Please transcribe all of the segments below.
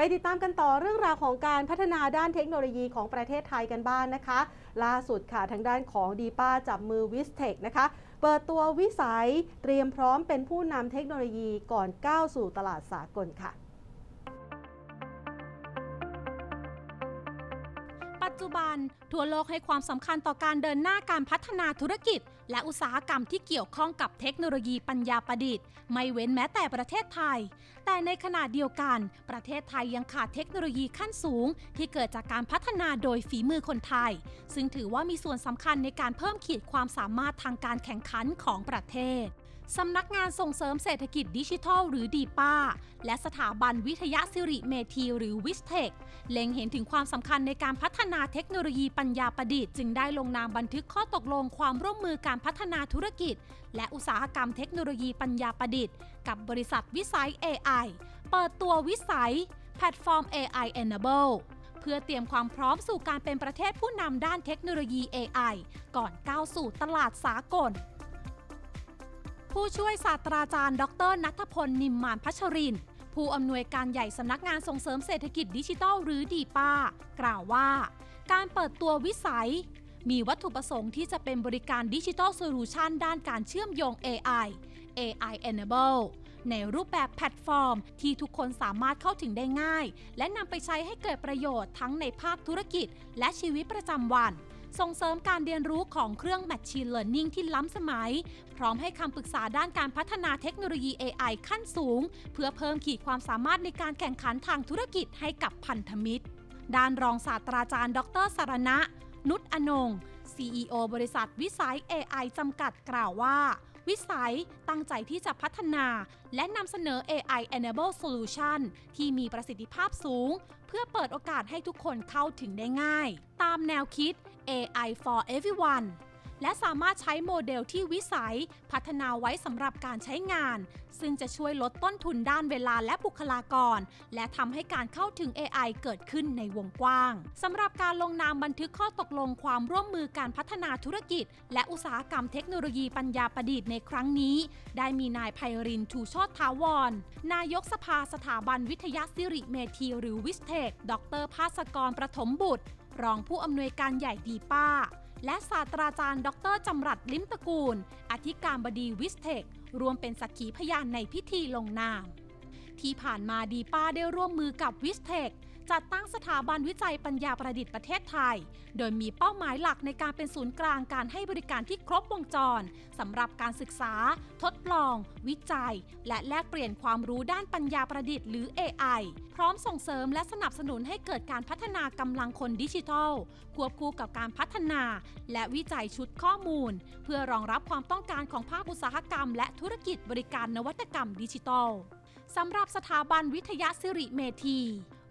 ไปติดตามกันต่อเรื่องราวของการพัฒนาด้านเทคโนโลยีของประเทศไทยกันบ้างนนะคะ ล่าสุดค่ะทางด้านของดีป้าจับมือวิสเทคนะคะ เปิดตัววิสัยเตรียมพร้อมเป็นผู้นำเทคโนโลยีก่อนก้าวสู่ตลาดสากลค่ะปัจจุบันทั่วโลกให้ความสำคัญต่อการเดินหน้าการพัฒนาธุรกิจ และอุตสาหกรรมที่เกี่ยวข้องกับเทคโนโลยีปัญญาประดิษฐ์ ไม่เว้นแม้แต่ประเทศไทย แต่ในขณะเดียวกัน ประเทศไทยยังขาดเทคโนโลยีขั้นสูง ที่เกิดจากการพัฒนาโดยฝีมือคนไทย ซึ่งถือว่ามีส่วนสำคัญในการเพิ่มขีดความสามารถทางการแข่งขันของประเทศสำนักงานส่งเสริมเศรษฐกิจดิจิทัล หรือดีป้า และสถาบันวิทยาสิริเมธีหรือวิสเทคเล็งเห็นถึงความสำคัญในการพัฒนาเทคโนโลยีปัญญาประดิษฐ์จึงได้ลงนามบันทึกข้อตกลงความร่วมมือการพัฒนาธุรกิจ และอุตสาหกรรมเทคโนโลยีปัญญาประดิษฐ์ กับบริษัทวิสัย AI เปิดตัววิสัย แพลตฟอร์ม AI Enable เพื่อเตรียมความพร้อมสู่การเป็นประเทศผู้นำด้านเทคโนโลยี AI ก่อนก้าวสู่ตลาดสากล ผู้ช่วยศาสตราจารย์ ดรนัทพล นิมมานพัชรินผู้อำนวยการใหญ่สำนักงานส่งเสริมเศรษฐกิจดิจิทัลหรือดีป้ากล่าวว่า การเปิดตัววิสัย มีวัตถุประสงค์ที่จะเป็นบริการดิจิทัลโซลูชันด้านการเชื่อมโยง AI AI Enable ในรูปแบบแพลตฟอร์ม ที่ทุกคนสามารถเข้าถึงได้ง่าย และนำไปใช้ให้เกิดประโยชน์ทั้งในภาคธุรกิจ และชีวิตประจำวัน ส่งเสริมการเรียนรู้ของเครื่อง Machine Learning ที่ล้ำสมัย พร้อมให้คำปรึกษาด้านการพัฒนาเทคโนโลยี AI ขั้นสูง เพื่อเพิ่มขีดความสามารถในการแข่งขันทางธุรกิจให้กับพันธมิตรด้านรองศาสตราจารย์ ดรสารณะ นุชอนง CEO บริษัทวิสัย AI จำกัดกล่าวว่า วิสัยตั้งใจที่จะพัฒนา และนำเสนอ AI Enable Solution ที่มีประสิทธิภาพสูง เพื่อเปิดโอกาสให้ทุกคนเข้าถึงได้ง่าย ตามแนวคิด AI for everyone และสามารถใช้โมเดลที่วิสัย พัฒนาไว้สำหรับการใช้งาน ซึ่งจะช่วยลดต้นทุนด้านเวลาและบุคลากร และทำให้การเข้าถึง AI เกิดขึ้นในวงกว้างสำหรับการลงนามบันทึกข้อตกลงความร่วมมือการพัฒนาธุรกิจ และอุตสาหกรรมเทคโนโลยีปัญญาประดิษฐ์ในครั้งนี้ ได้มีนายไพรินชูชอดทาวร นายกสภาสถาบันวิทยาสิริเมธีหรือวิสเทค ดรภาสกรประถมบุตร รองผู้อำนวยการใหญ่ดีป้า และศาสตราจารย์ ดรจำรัดลิ้มตระกูล อธิการบดีวิสเทค รวมเป็นสักขีพยานในพิธีลงนาม ที่ผ่านมาดีป้าได้ร่วมมือกับวิสเทค จัดตั้งสถาบันวิจัยปัญญาประดิษฐ์ประเทศไทย โดยมีเป้าหมายหลักในการเป็นศูนย์กลางการให้บริการที่ครบวงจรสำหรับการศึกษา ทดลอง วิจัย และแลกเปลี่ยนความรู้ด้านปัญญาประดิษฐ์หรือ AI พร้อมส่งเสริมและสนับสนุนให้เกิดการพัฒนากำลังคนดิจิทัล ควบคู่กับการพัฒนา และวิจัยชุดข้อมูล เพื่อรองรับความต้องการของภาคอุตสาหกรรม และธุรกิจบริการนวัตกรรมดิจิทัลสำหรับสถาบันวิทยาสิริเมธี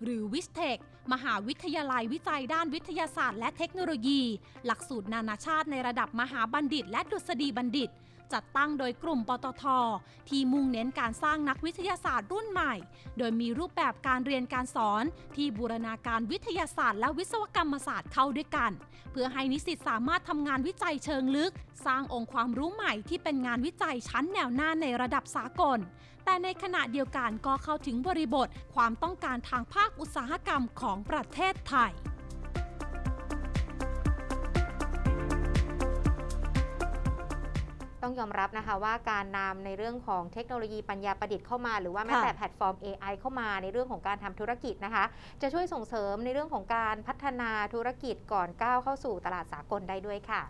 หรือวิสเทค มหาวิทยาลัยวิจัยด้านวิทยาศาสตร์และเทคโนโลยี หลักสูตรนานาชาติในระดับมหาบัณฑิตและดุษฎีบัณฑิต จัดตั้งโดยกลุ่มปตท ที่มุ่งเน้นการสร้างนักวิทยาศาสตร์รุ่นใหม่ โดยมีรูปแบบการเรียนการสอน ที่บูรณาการวิทยาศาสตร์ และวิศวกรรมศาสตร์เข้าด้วยกัน เพื่อให้นิสิตสามารถทำงานวิจัยเชิงลึก สร้างองค์ความรู้ใหม่ที่เป็นงานวิจัยชั้นแนวหน้าในระดับสากล แต่ในขณะเดียวกันก็เข้าถึงบริบท ความต้องการทางภาคอุตสาหกรรมของประเทศไทย ต้องยอมรับนะคะว่าการนำในเรื่องของเทคโนโลยีปัญญาประดิษฐ์เข้ามา หรือว่าแม้ค่ะแต่แพลตฟอร์ม AI เข้ามาในเรื่องของการทำธุรกิจนะคะ จะช่วยส่งเสริมในเรื่องของการพัฒนาธุรกิจก่อนก้าวเข้าสู่ตลาดสากลได้ด้วยค่ะ